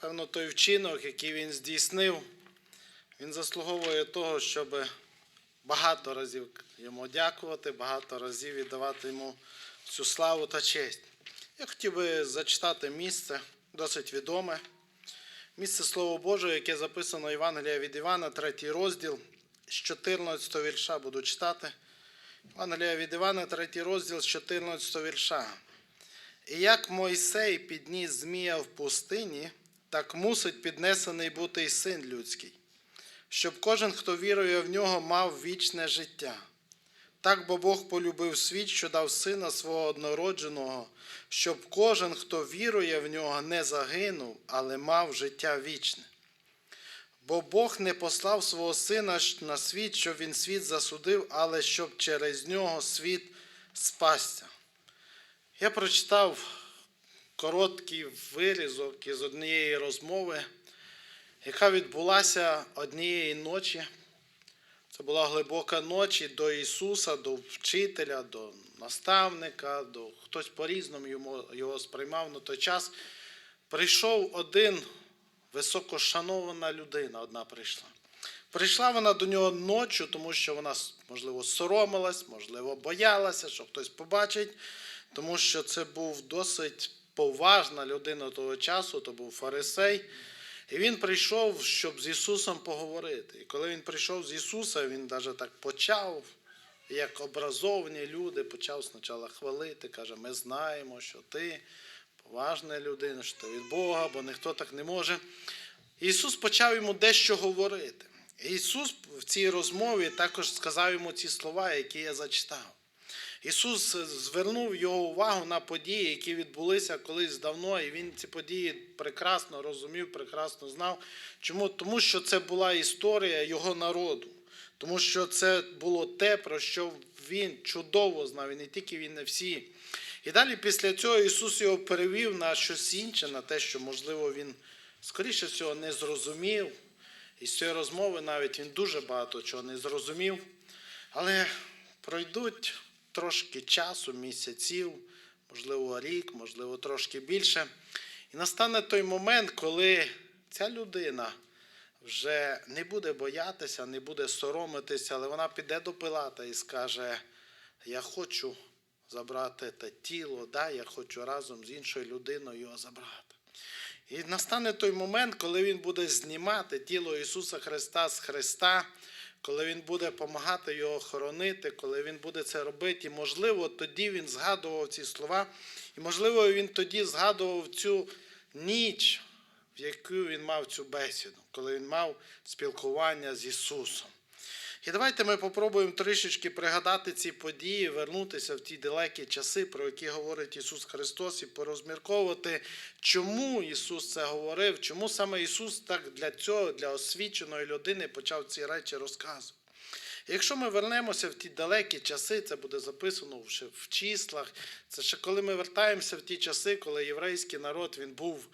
Певно, той вчинок, який він здійснив, він заслуговує того, щоб багато разів йому дякувати, багато разів віддавати йому всю славу та честь. Я хотів би зачитати місце, досить відоме. Місце Слова Божого, яке записано Євангелія від Івана, третій розділ, з 14 вірша буду читати. Євангелія від Івана, третій розділ з 14 вірша. І як Мойсей підніс Змія в пустині, так мусить піднесений бути й син людський, щоб кожен, хто вірує в нього, мав вічне життя. Так бо Бог полюбив світ, що дав сина свого однородженого, щоб кожен, хто вірує в нього, не загинув, але мав життя вічне. Бо Бог не послав свого сина на світ, щоб він світ засудив, але щоб через нього світ спасся. Я прочитав короткий вирізок із однієї розмови, яка відбулася однієї ночі. Це була глибока ночі до Ісуса, до вчителя, до наставника, до хтось по-різному його сприймав на той час. Прийшов один високошанована людина, одна прийшла. Прийшла вона до нього ночі, тому що вона, можливо, соромилась, можливо, боялася, що хтось побачить, тому що це був досить поважна людина того часу, то був фарисей. І він прийшов, щоб з Ісусом поговорити. І коли він прийшов з Ісуса, він навіть так почав, як образовані люди, почав спочатку хвалити, каже, ми знаємо, що ти поважна людина, що ти від Бога, бо ніхто так не може. Ісус почав йому дещо говорити. І Ісус в цій розмові також сказав йому ці слова, які я зачитав. Ісус звернув його увагу на події, які відбулися колись давно, і він ці події прекрасно розумів, прекрасно знав. Чому? Тому що це була історія його народу, тому що це було те, про що він чудово знав, і не тільки він, не всі. І далі після цього Ісус його перевів на щось інше, на те, що, можливо, він, скоріше всього, не зрозумів. І з цієї розмови навіть він дуже багато чого не зрозумів. Але пройдуть трошки часу, місяців, можливо, рік, можливо, трошки більше. І настане той момент, коли ця людина вже не буде боятися, не буде соромитися, але вона піде до Пилата і скаже: Я хочу забрати те тіло, да, я хочу разом з іншою людиною його забрати. І настане той момент, коли він буде знімати тіло Ісуса Христа з Христа, коли Він буде допомагати його хоронити, коли він буде це робити. І, можливо, тоді він згадував ці слова, і, можливо, він тоді згадував цю ніч, в яку він мав цю бесіду, коли він мав спілкування з Ісусом. І давайте ми попробуємо трішечки пригадати ці події, вернутися в ті далекі часи, про які говорить Ісус Христос, і порозмірковувати, чому Ісус це говорив, чому саме Ісус так для цього, для освіченої людини почав ці речі розказувати. Якщо ми вернемося в ті далекі часи, це буде записано ще в числах. Це ще коли ми вертаємося в ті часи, коли єврейський народ він був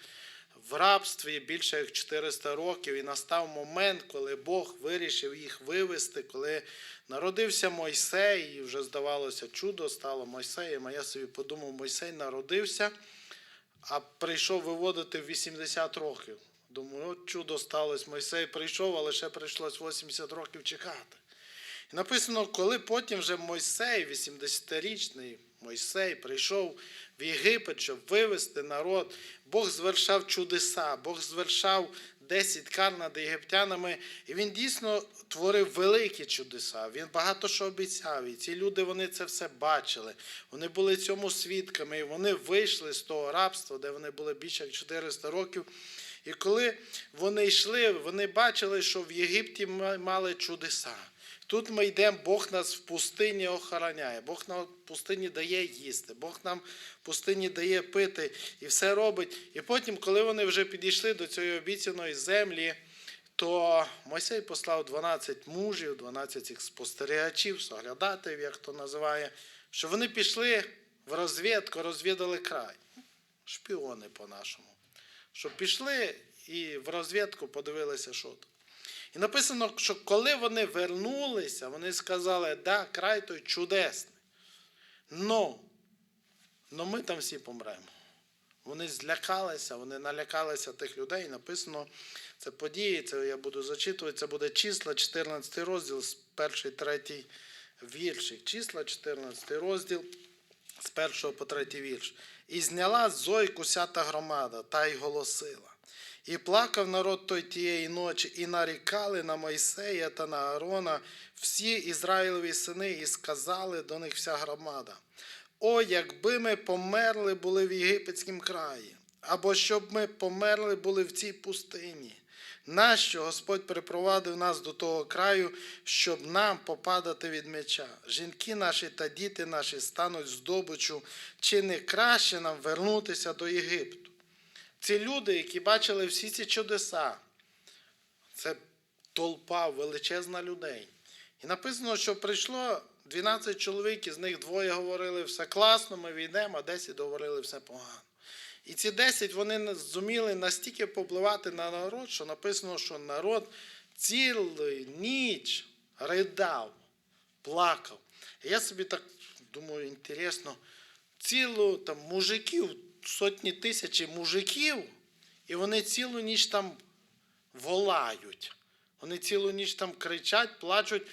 в рабстві більше як 400 років, і настав момент, коли Бог вирішив їх вивести, коли народився Мойсей, і вже здавалося, чудо стало Мойсеєм. А я собі подумав, Мойсей народився, а прийшов виводити в 80 років. Думаю, от чудо сталося. Мойсей прийшов, але ще прийшлось 80 років чекати. І написано, коли потім вже Мойсей, 80-річний Мойсей, прийшов в Єгипет, щоб вивести народ, Бог звершав чудеса, Бог звершав 10 кар над єгиптянами, і він дійсно творив великі чудеса. Він багато що обіцяв. І ці люди вони це все бачили. Вони були цьому свідками, і вони вийшли з того рабства, де вони були більше як 400 років. І коли вони йшли, вони бачили, що в Єгипті мали чудеса. Тут ми йдемо, Бог нас в пустині охороняє, Бог нам в пустині дає їсти, Бог нам в пустині дає пити і все робить. І потім, коли вони вже підійшли до цієї обіцяної землі, то Мойсей послав 12 мужів, 12 цих спостерігачів, соглядателів, як то називає, що вони пішли в розвідку, розвідали край. Шпіони по-нашому. Щоб пішли і в розвідку подивилися, що там. І написано, що коли вони вернулися, вони сказали, да, край той чудесний. Но ми там всі помремо. Вони злякалися, вони налякалися тих людей. Написано це події, це я буду зачитувати. Це буде числа, 14 розділ, з перший, третій вірші. Числа, 14 розділ, з першого по третій вірш. І зняла зойку сята громада, та й голосила. І плакав народ той тієї ночі, і нарікали на Мойсея та на Аарона всі Ізраїлеві сини, і сказали до них вся громада. О, якби ми померли були в єгипетському краї, або щоб ми померли були в цій пустині. Нащо Господь припровадив нас до того краю, щоб нам попадати від меча? Жінки наші та діти наші стануть здобичу, чи не краще нам вернутися до Єгипту? Ці люди, які бачили всі ці чудеса, це толпа величезна людей. І написано, що прийшло 12 чоловік, із них двоє говорили все класно, ми війдемо, а 10 говорили все погано. І ці 10 вони зуміли настільки попливати на народ, що написано, що народ цілу ніч ридав, плакав. І я собі так думаю, інтересно, цілу там мужиків, сотні тисячі мужиків, і вони цілу ніч там волають. Вони цілу ніч там кричать, плачуть,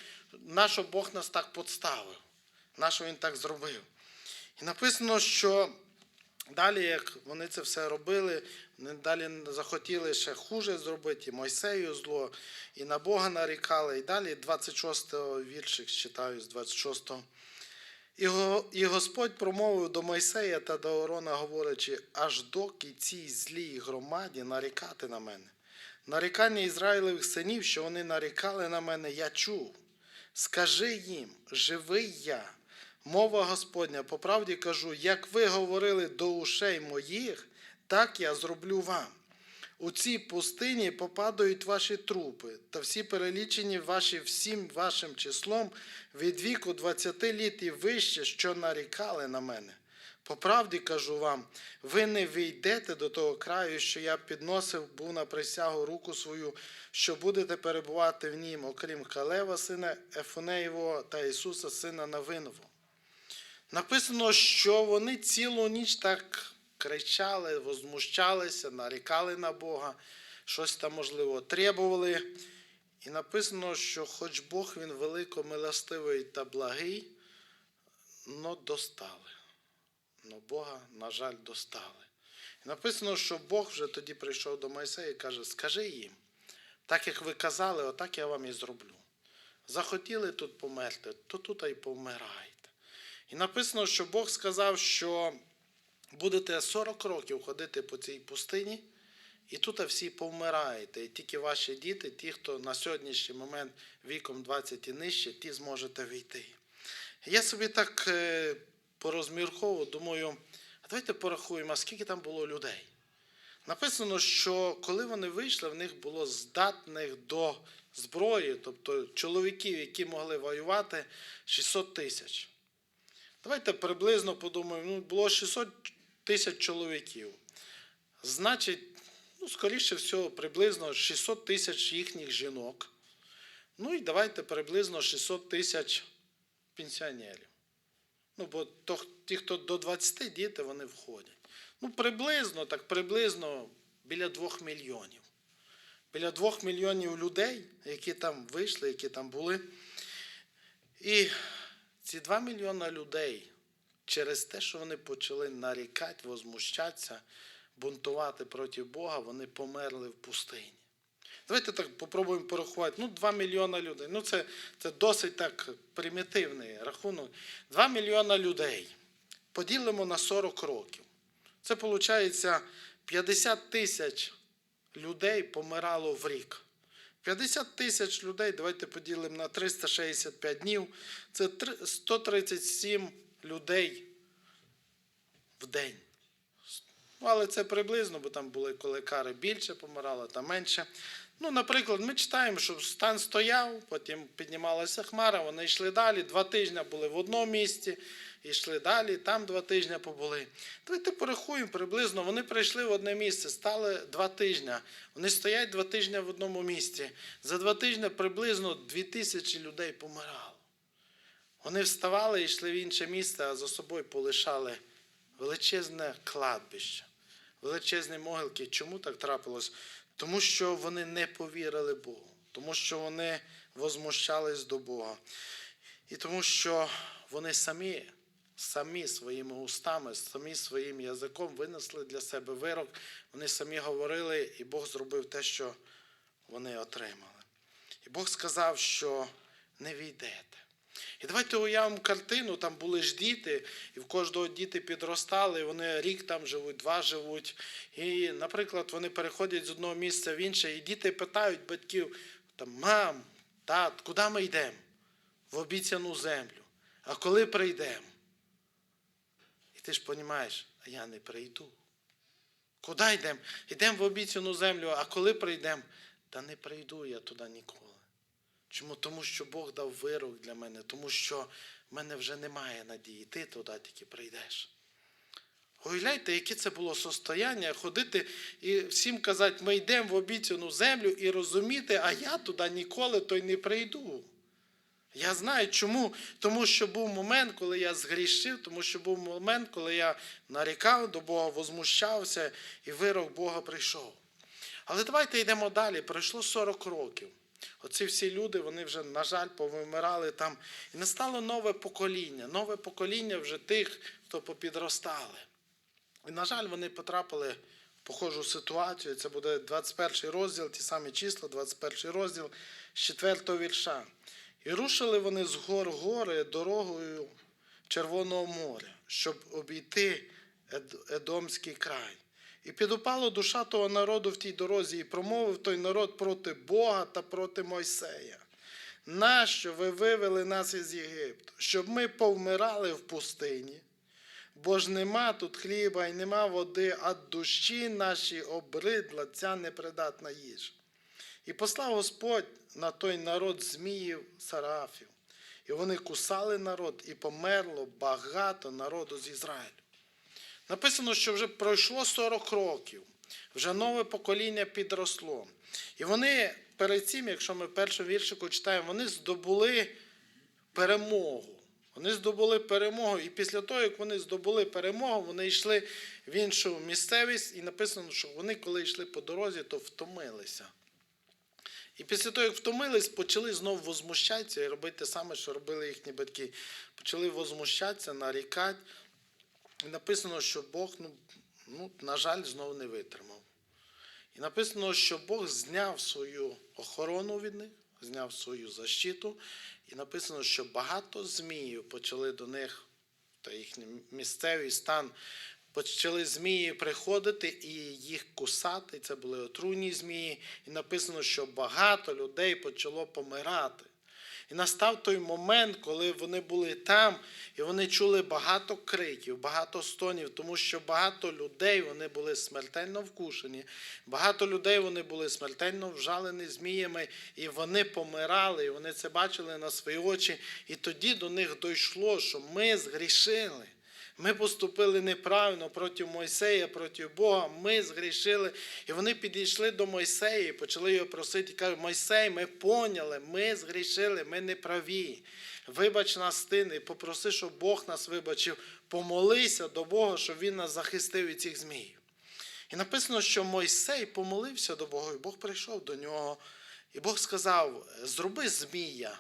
нащо Бог нас так подставив, нащо Він так зробив. І написано, що далі, як вони це все робили, вони далі захотіли ще хуже зробити, і Мойсею зло, і на Бога нарікали. І далі 26 го віршик читаю з 26-го. І, го- і Господь промовив до Мойсея та до Орона, говорячи, аж доки цій злій громаді нарікати на мене. Нарікання Ізраїлевих синів, що вони нарікали на мене, я чув. Скажи їм, живий я, мова Господня, по правді кажу, як ви говорили до ушей моїх, так я зроблю вам. У цій пустині попадають ваші трупи, та всі перелічені ваші всім вашим числом від віку 20 літ і вище, що нарікали на мене. По правді кажу вам, ви не війдете до того краю, що я підносив був на присягу руку свою, що будете перебувати в нім, окрім Калева, сина Ефонеєвого та Ісуса, сина Навинового. Написано, що вони цілу ніч так кричали, возмущалися, нарікали на Бога, щось там, можливо, требували. І написано, що хоч Бог він велико милостивий та благий, но достали. Но Бога, на жаль, достали. І написано, що Бог вже тоді прийшов до Мойсея і каже: скажи їм, так як ви казали, отак я вам і зроблю. Захотіли тут померти, то тут і помирайте. І написано, що Бог сказав, що будете 40 років ходити по цій пустині, і тут всі повмираєте. І тільки ваші діти, ті, хто на сьогоднішній момент віком 20 і нижче, ті зможете війти. Я собі так е, порозмірковував, думаю, а давайте порахуємо, скільки там було людей. Написано, що коли вони вийшли, в них було здатних до зброї, тобто чоловіків, які могли воювати, 600 тисяч. Давайте приблизно подумаємо, ну, було 600 тисяч чоловіків. Значить, ну, скоріше всього, приблизно 600 тисяч їхніх жінок. Ну і давайте приблизно 600 тисяч пенсіонерів. Ну, бо то, ті, хто до 20 діти, вони входять. Ну, приблизно, так приблизно біля 2 мільйонів. Біля 2 мільйонів людей, які там вийшли, які там були. І ці 2 мільйона людей через те, що вони почали нарікати, возмущатися, бунтувати проти Бога, вони померли в пустині. Давайте так попробуємо порахувати. Ну, 2 мільйона людей. Ну, це, це досить так примітивний рахунок. 2 мільйона людей поділимо на 40 років. Це виходить 50 тисяч людей помирало в рік. 50 тисяч людей, давайте поділимо на 365 днів. Це 137 людей в день. Але це приблизно, бо там були коли кари більше помирало, та менше. Ну, наприклад, ми читаємо, що стан стояв, потім піднімалася хмара, вони йшли далі. Два тижні були в одному місці, йшли далі, там два тижні побули. Давайте порахуємо приблизно. Вони прийшли в одне місце, стали два тижні. Вони стоять два тижні в одному місці. За два тижні приблизно дві тисячі людей помирало. Вони вставали і йшли в інше місце, а за собою полишали величезне кладбище. величезні могилки. Чому так трапилось? Тому що вони не повірили Богу, тому що вони возмущались до Бога. І тому що вони самі, самі своїми устами, самі своїм язиком винесли для себе вирок. Вони самі говорили, і Бог зробив те, що вони отримали. І Бог сказав, що не війдете. І давайте уявимо картину, там були ж діти, і в кожного діти підростали, вони рік там живуть, два живуть. І, наприклад, вони переходять з одного місця в інше, і діти питають батьків, там, мам, тат, куди ми йдемо? В обіцяну землю. А коли прийдемо? І ти ж розумієш, а я не прийду. Куди йдемо? Йдемо в обіцяну землю, а коли прийдемо? Та не прийду я туди ніколи. Чому? Тому що Бог дав вирок для мене, тому що в мене вже немає надії. Ти туди тільки прийдеш. Уявляєте, яке це було состояння ходити і всім казати, ми йдемо в обіцяну землю і розуміти, а я туди ніколи то й не прийду. Я знаю чому. Тому що був момент, коли я згрішив, тому що був момент, коли я нарікав до Бога, возмущався, і вирок Бога прийшов. Але давайте йдемо далі. Пройшло 40 років. Оці всі люди, вони вже, на жаль, повимирали там. І настало нове покоління. Нове покоління вже тих, хто попідростали. І, на жаль, вони потрапили в похожу ситуацію. Це буде 21 розділ, ті самі числа, 21 розділ з 4 вірша. І рушили вони з гор гори дорогою Червоного моря, щоб обійти Едомський край. І підупала душа того народу в тій дорозі, і промовив той народ проти Бога та проти Мойсея. Нащо ви вивели нас із Єгипту? Щоб ми повмирали в пустині? Бо ж нема тут хліба і нема води, а душі наші обридла ця непридатна їжа. І послав Господь на той народ зміїв сарафів. І вони кусали народ, і померло багато народу з Ізраїлю. Написано, що вже пройшло 40 років, вже нове покоління підросло. І вони перед цим, якщо ми першу віршику читаємо, вони здобули перемогу. Вони здобули перемогу, і після того, як вони здобули перемогу, вони йшли в іншу місцевість, і написано, що вони, коли йшли по дорозі, то втомилися. І після того, як втомились, почали знову возмущатися і робити саме, що робили їхні батьки. Почали возмущатися, нарікати. І написано, що Бог, ну, ну, на жаль, знову не витримав. І написано, що Бог зняв свою охорону від них, зняв свою защиту. І написано, що багато зміїв почали до них, та їхній місцевий стан, почали змії приходити і їх кусати. Це були отруйні змії. І написано, що багато людей почало помирати. І настав той момент, коли вони були там, і вони чули багато криків, багато стонів, тому що багато людей вони були смертельно вкушені, багато людей вони були смертельно вжалені зміями, і вони помирали, і вони це бачили на свої очі. І тоді до них дійшло, що ми згрішили. Ми поступили неправильно проти Мойсея, проти Бога. Ми згрішили. І вони підійшли до Мойсея і почали його просити. Кажуть, Мойсей, ми поняли, ми згрішили, ми не праві. Вибач нас ти, і попроси, щоб Бог нас вибачив. Помолися до Бога, щоб Він нас захистив від цих змій. І написано, що Мойсей помолився до Бога, і Бог прийшов до нього. І Бог сказав: зроби змія.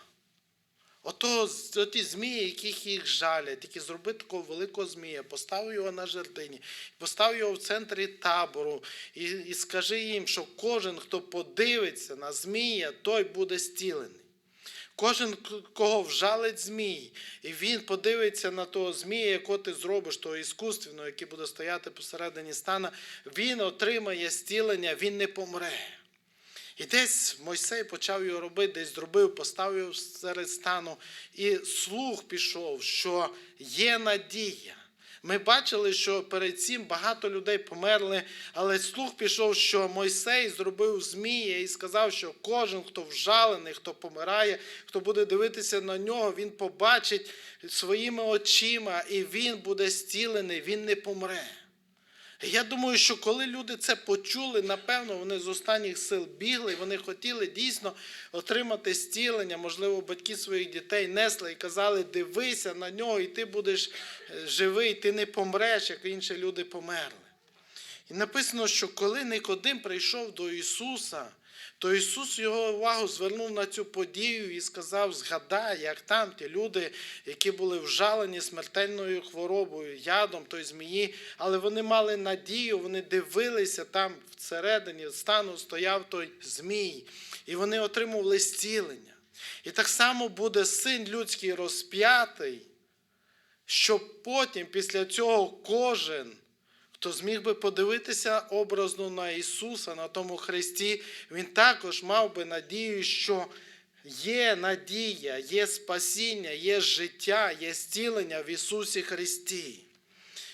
Ото ті змії, яких їх жалять, тільки зроби такого великого змія, постав його на жердині, постав його в центрі табору і, і скажи їм, що кожен, хто подивиться на змія, той буде стілений. Кожен, кого вжалить змій, і він подивиться на того змія, якого ти зробиш, того іскусственного, який буде стояти посередині стана, він отримає стілення, він не помре. І десь Мойсей почав його робити, десь зробив, поставив серед стану, і слух пішов, що є надія. Ми бачили, що перед цим багато людей померли, але слух пішов, що Мойсей зробив змія і сказав, що кожен, хто вжалений, хто помирає, хто буде дивитися на нього, він побачить своїми очима, і він буде стілений, він не помре. Я думаю, що коли люди це почули, напевно, вони з останніх сил бігли, вони хотіли дійсно отримати зцілення. Можливо, батьки своїх дітей несли і казали, дивися на нього, і ти будеш е, живий, ти не помреш, як інші люди померли. І написано, що коли Никодим прийшов до Ісуса, то Ісус його увагу звернув на цю подію і сказав: згадай, як там ті люди, які були вжалені смертельною хворобою, ядом той змії, але вони мали надію, вони дивилися там всередині стану стояв той змій, і вони отримували зцілення. І так само буде син людський розп'ятий, щоб потім після цього кожен хто зміг би подивитися образно на Ісуса на тому Христі, він також мав би надію, що є надія, є спасіння, є життя, є зцілення в Ісусі Христі.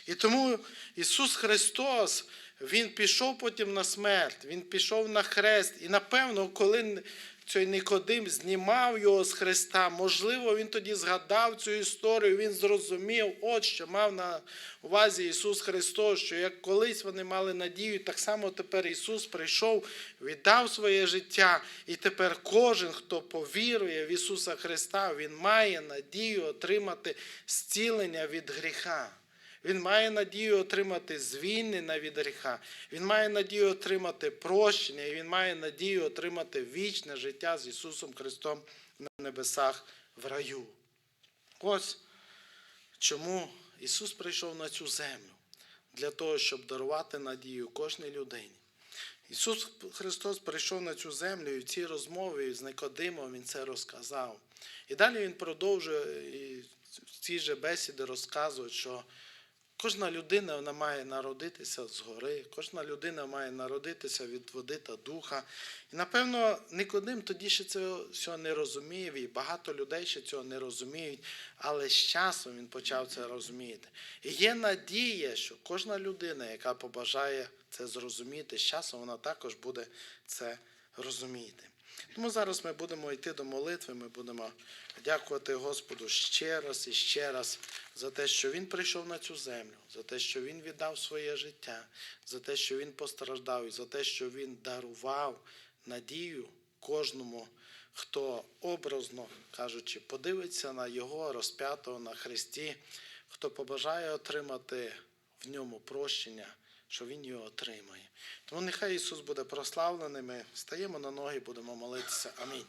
І тому Ісус Христос, Він пішов потім на смерть, Він пішов на хрест. І напевно, коли цей Никодим знімав його з Христа, можливо, він тоді згадав цю історію, він зрозумів, от що мав на увазі Ісус Христос, що як колись вони мали надію, так само тепер Ісус прийшов, віддав своє життя, і тепер кожен, хто повірує в Ісуса Христа, він має надію отримати зцілення від гріха. Він має надію отримати звільнення від гріха. Він має надію отримати прощення, і він має надію отримати вічне життя з Ісусом Христом на небесах в раю. Ось чому Ісус прийшов на цю землю для того, щоб дарувати надію кожній людині. Ісус Христос прийшов на цю землю і в цій розмові з Никодимом Він це розказав. І далі Він продовжує і в цій же бесіді розказує, що Кожна людина вона має народитися згори, кожна людина має народитися від води та духа. І напевно, Никодим тоді ще цього не розумів, і багато людей ще цього не розуміють, але з часом він почав це розуміти. І є надія, що кожна людина, яка побажає це зрозуміти, з часом вона також буде це розуміти. Тому зараз ми будемо йти до молитви, ми будемо дякувати Господу ще раз і ще раз за те, що Він прийшов на цю землю, за те, що Він віддав своє життя, за те, що Він постраждав, і за те, що Він дарував надію кожному, хто образно кажучи, подивиться на Його розп'ятого на Христі, хто побажає отримати в ньому прощення що Він його отримає. Тому нехай Ісус буде прославлений. Ми стаємо на ноги, будемо молитися. Амінь.